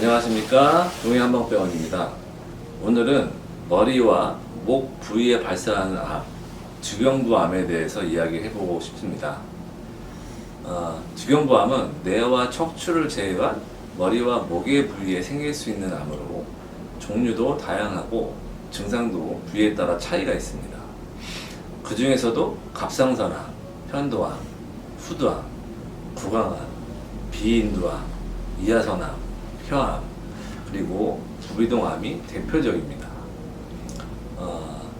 안녕하십니까 동해한방병원입니다. 오늘은 머리와 목 부위에 발생하는 암, 주경부암에 대해서 이야기해 보고 싶습니다. 어, 주경부암은 뇌와 척추를 제외한 머리와 목의 부위에 생길 수 있는 암으로 종류도 다양하고 증상도 부위에 따라 차이가 있습니다. 그 중에서도 갑상선암, 현도암, 후두암, 구강암, 비인두암, 이하선암, 혀암, 그리고 부비동암이 대표적입니다. 어,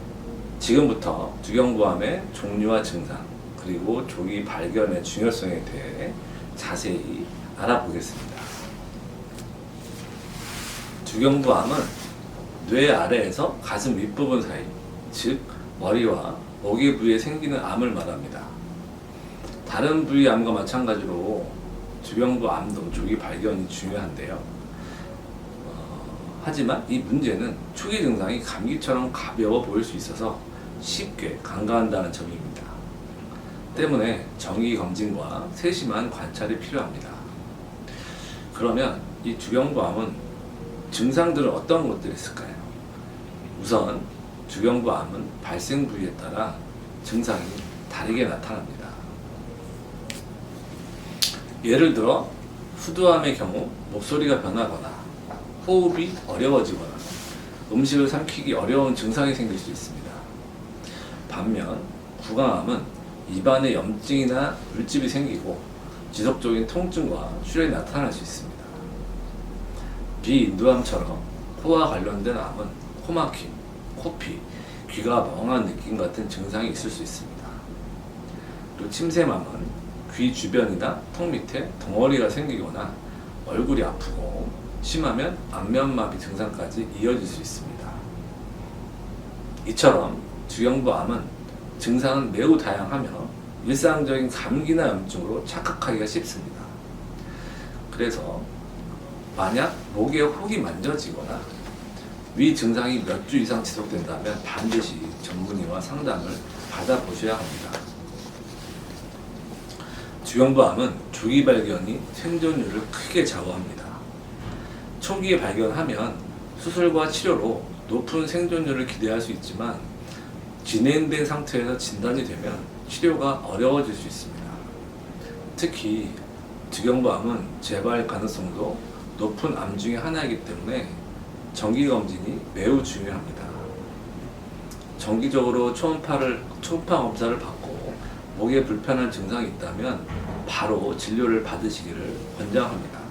지금부터 주경부암의 종류와 증상, 그리고 조기 발견의 중요성에 대해 자세히 알아보겠습니다. 주경부암은 뇌 아래에서 가슴 윗부분 사이, 즉 머리와 목의 부위에 생기는 암을 말합니다. 다른 부위 암과 마찬가지로 주경부 암도 조기 발견이 중요한데요. 어, 하지만 이 문제는 초기 증상이 감기처럼 가벼워 보일 수 있어서 쉽게 간과한다는 점입니다. 때문에 정기 검진과 세심한 관찰이 필요합니다. 그러면 이 주경부암은 증상들은 어떤 것들이 있을까요? 우선 주경부암은 발생 부위에 따라 증상이 다르게 나타납니다. 예를 들어 후두암의 경우 목소리가 변하거나 호흡이 어려워지거나 음식을 삼키기 어려운 증상이 생길 수 있습니다. 반면 구강암은 입안에 염증이나 물집이 생기고 지속적인 통증과 출혈이 나타날 수 있습니다. 비인두암처럼 코와 관련된 암은 코막힘, 코피, 귀가 멍한 느낌 같은 증상이 있을 수 있습니다. 그리고 침샘암은 귀 주변이나 턱 밑에 덩어리가 생기거나 얼굴이 아프고 심하면 안면마비 증상까지 이어질 수 있습니다. 이처럼 주경부암은 증상은 매우 다양하며 일상적인 감기나 염증으로 착각하기가 쉽습니다. 그래서 만약 목에 혹이 만져지거나 위 증상이 몇 주 이상 지속된다면 반드시 전문의와 상담을 받아보셔야 합니다. 주경부암은 조기 발견이 생존율을 크게 좌우합니다. 초기에 발견하면 수술과 치료로 높은 생존율을 기대할 수 있지만 진행된 상태에서 진단이 되면 치료가 어려워질 수 있습니다. 특히 주경부암은 재발 가능성도 높은 암 중의 하나이기 때문에 정기 검진이 매우 중요합니다. 정기적으로 초음파를 초음파 검사를 받고 목에 불편한 증상이 있다면 바로 진료를 받으시기를 권장합니다.